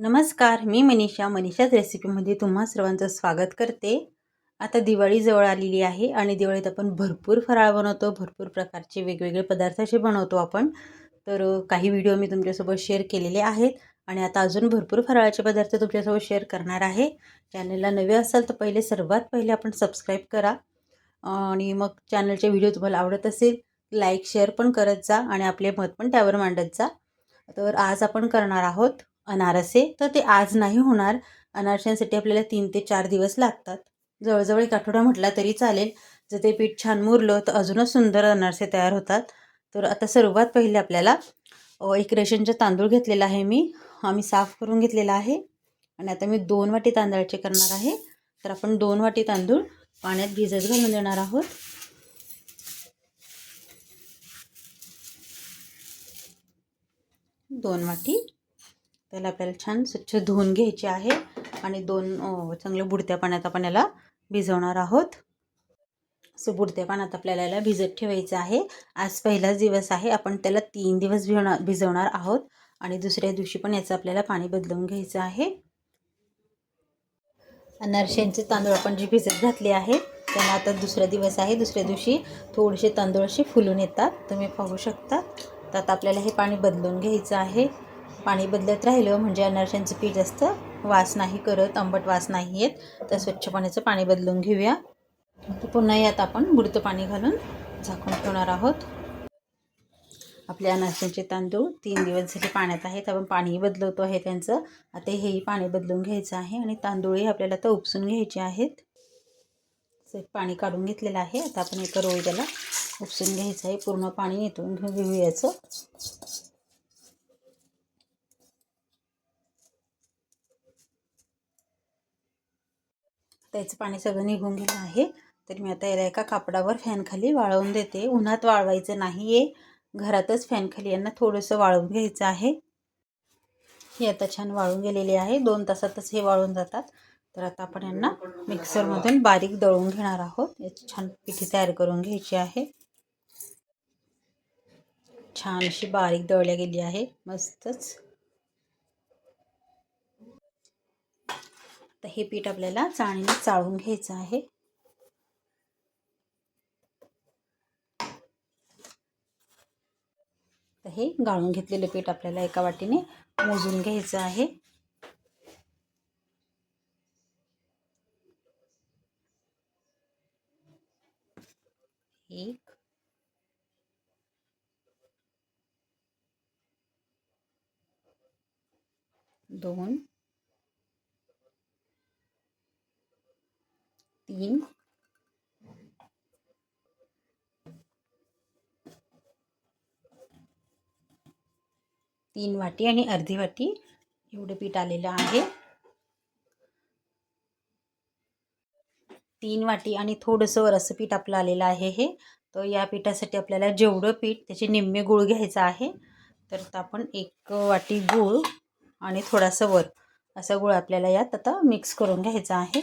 नमस्कार मी मनीषा. मनीषाच रेसिपीमध्ये तुम्हा सर्वांचं स्वागत करते. आता दिवाळी जवळ आलेली आहे आणि दिवाळीत आपण भरपूर फराळ बनवतो भरपूर प्रकारचे वेगवेगळे पदार्थ असे बनवतो आपण. तर काही व्हिडिओ मी तुमच्यासोबत शेअर केलेले आहेत आणि आता अजून भरपूर फराळाचे पदार्थ तुमच्यासोबत शेअर करणार आहे. चॅनलला नवे असाल तर पहिले सर्वात पहिले आपण सबस्क्राईब करा. आणि मग चॅनलचे व्हिडिओ तुम्हाला आवडत असेल लाईक शेअर पण करत जा आणि आपले मत पण त्यावर मांडत जा. तर आज आपण करणार आहोत अनारसे तर ते आज नाही होणार. अनारशांसाठी आपल्याला तीन ते चार दिवस लागतात. जवळजवळ एक आठवडा म्हटला तरी चालेल. जर ते पीठ छान मुरलं तर अजूनच सुंदर अनारसे तयार होतात. तर आता सर्वात पहिले आपल्याला एक रेशनचा तांदूळ घेतलेला आहे मी. आम्ही साफ करून घेतलेला आहे. आणि आता मी दोन वाटी तांदळाचे करणार आहे. तर आपण दोन वाटी तांदूळ पाण्यात भिजत घालून देणार आहोत. दोन वाटी त्याला आपल्याला छान स्वच्छ धुवून घ्यायचे आहे. आणि दोन अ, चांगलं बुडत्या पाण्यात आपण याला भिजवणार आहोत. असं बुडत्या पाण्यात आपल्याला याला भिजत ठेवायचं आहे. आज पहिलाच दिवस आहे. आपण त्याला तीन दिवस भिवणार भिजवणार आहोत. आणि दुसऱ्या दिवशी पण याचं आपल्याला पाणी बदलवून घ्यायचं आहे. अनारशांचे तांदूळ आपण जे भिजत घातले आहे त्यांना आता दुसरा दिवस आहे. दुसऱ्या दिवशी थोडेसे तांदूळ असे फुलून येतात. तुम्ही पाहू शकता. तर आता आपल्याला हे पाणी बदलून घ्यायचं आहे. पाणी बदलत राहिलं म्हणजे अनारशांचं पीठ जास्त वास नाही करत आंबट वास नाही येत. तर स्वच्छ पाण्याचं पाणी बदलून घेऊया. तर पुन्हा यात आपण बुडतं पाणी घालून झाकून ठेवणार आहोत. आपल्या अनारशांचे तांदूळ तीन दिवस झाले पाण्यात आहेत आपण पाणी बदलवतो आहे त्यांचं. आता हेही पाणी बदलून घ्यायचं आहे आणि तांदूळही आपल्याला आता उपसून घ्यायचे आहेत. पाणी काढून घेतलेलं आहे. आता आपण एका रोळी त्याला उपसून घ्यायचं आहे. पूर्ण पाणी येतून घेऊन घेऊ त्याचं पाणी सगळं निघून गेलं आहे. तर मी आता याला एका कापडावर फॅनखाली वाळवून देते. उन्हात वाळवायचं नाही आहे घरातच फॅनखाली यांना थोडंसं वाळवून घ्यायचं आहे. हे आता छान वाळून गेलेले आहे. दोन तासातच हे वाळून जातात. तर आता आपण यांना मिक्सरमधून बारीक दळून घेणार आहोत. याची छान पिठी तयार करून घ्यायची आहे. छान अशी बारीक दळल्या गेली आहे. मस्तच. तर हे पीठ आपल्याला चाळणीने चाळून घ्यायचं आहे. तर हे गाळून घेतलेलं पीठ आपल्याला एका वाटीने मोजून घ्यायचं आहे. एक. दोन. तीन. तीन वाटी आणि अर्धी वाटी एवढं पीठ आलेलं आहे. तीन वाटी आणि थोडंसं वरसं पीठ आपलं आलेलं आहे हे. तर या पिठासाठी आपल्याला जेवढं पीठ त्याचे निम्मे गूळ घ्यायचं आहे. तर आपण एक वाटी गूळ आणि थोडासा वर असा गूळ आपल्याला यात आता मिक्स करून घ्यायचा आहे.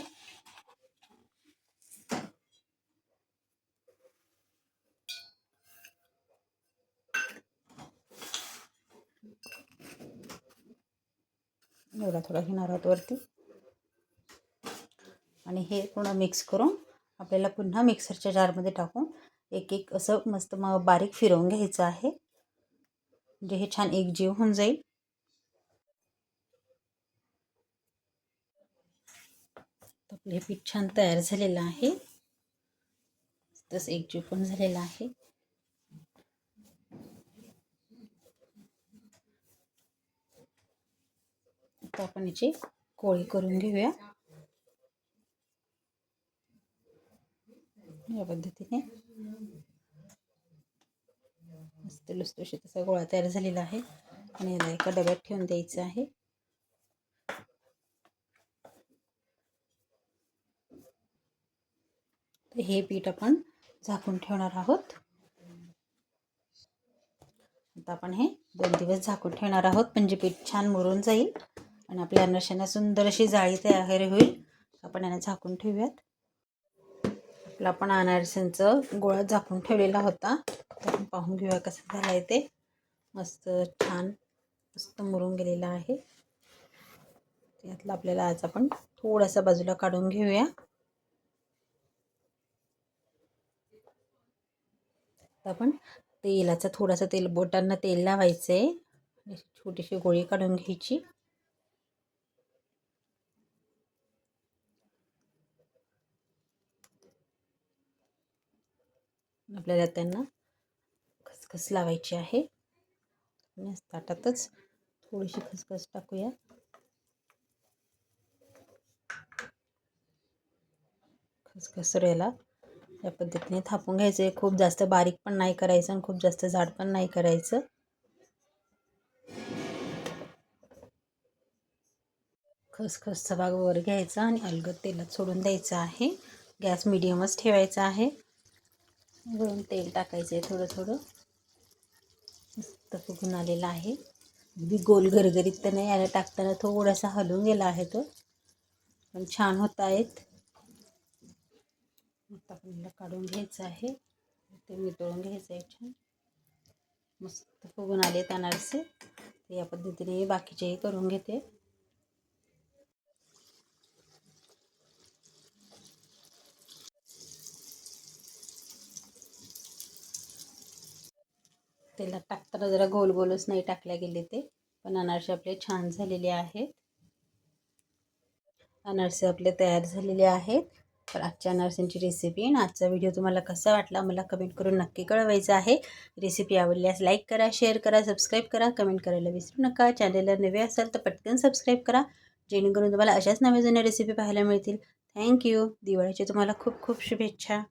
एवढा थोडा घेणार आहोत वरती. आणि हे पूर्ण मिक्स करून आपल्याला पुन्हा मिक्सरच्या जारमध्ये टाकून एक एक असं मस्त मग बारीक फिरवून घ्यायचं आहे. म्हणजे हे छान एक जीव होऊन जाईल. आपलं हे पीठ छान तयार झालेलं आहे. तसं एक जीव पण झालेला आहे. आता आपण याची कोळी करून घेऊया. या पद्धतीने. मस्त लुसलुशीत असा गोळा तयार झालेला आहे. आणि याला एका डब्यात ठेवून द्यायचं आहे. तर हे पीठ आपण झाकून ठेवणार आहोत. आता आपण हे दोन दिवस झाकून ठेवणार आहोत. म्हणजे पीठ छान मुरून जाईल. आणि आपल्या अनारशांना सुंदर अशी जाळी तयार होईल. आपण यांना झाकून ठेवूयात. आपला आपण अनारशांचं गोळा झाकून ठेवलेला होता. आपण पाहून घेऊया कसं झालं आहे ते. मस्त छान मस्त मुरून गेलेलं आहे. यातला आपल्याला आज आपण थोडासा बाजूला काढून घेऊया. आपण तेलाचा थोडासा तेल बोटांना तेल लावायचं आहे छोटीशी गोळी काढून घ्यायची. आपल्याला त्यांना खसखस लावायची आहे. ताटातच थोडीशी खसखस टाकूया. खसखस या पद्धतीने थापून घ्यायचं आहे खूप जास्त बारीक पण नाही करायचं आणि खूप जास्त झाड पण नाही करायचं. खसखसचा भाग वर घ्यायचा आणि अलगद तेलात सोडून द्यायचं आहे. गॅस मिडियमच ठेवायचा आहे. वरून तेल टाकायचं आहे थोडं थोडं. मस्त फुगून आलेला आहे. अगदी गोल गरगरीत तर नाही याला टाकताना थोडासा हलून गेला आहे तो. पण छान होत आहेत. आता आपल्याला काढून घ्यायचं आहे. ते मितळून घ्यायचं आहे छान. मस्त फुगून आले अनारसे. ते या पद्धतीने बाकीचेही करून घेते. तेलात टाकताना जरा गोल गोलच नाही टाकल्या गेले ते पण अनारसे आपले छान झालेले आहेत. अनारसे आपले तयार झालेले आहेत. तर आजच्या अनारसांची रेसिपी आणि आजचा व्हिडिओ तुम्हाला कसा वाटला मला कमेंट करून नक्की कळवायचं आहे. रेसिपी आवडल्यास लाईक करा शेअर करा सबस्क्राईब करा कमेंट करायला विसरू नका. चॅनलला नवे असाल तर पटकन सबस्क्राईब करा. जेणेकरून तुम्हाला अशाच नव्या जुन्या रेसिपी पाहायला मिळतील. थँक्यू दिवाळीच्या तुम्हाला खूप खूप शुभेच्छा.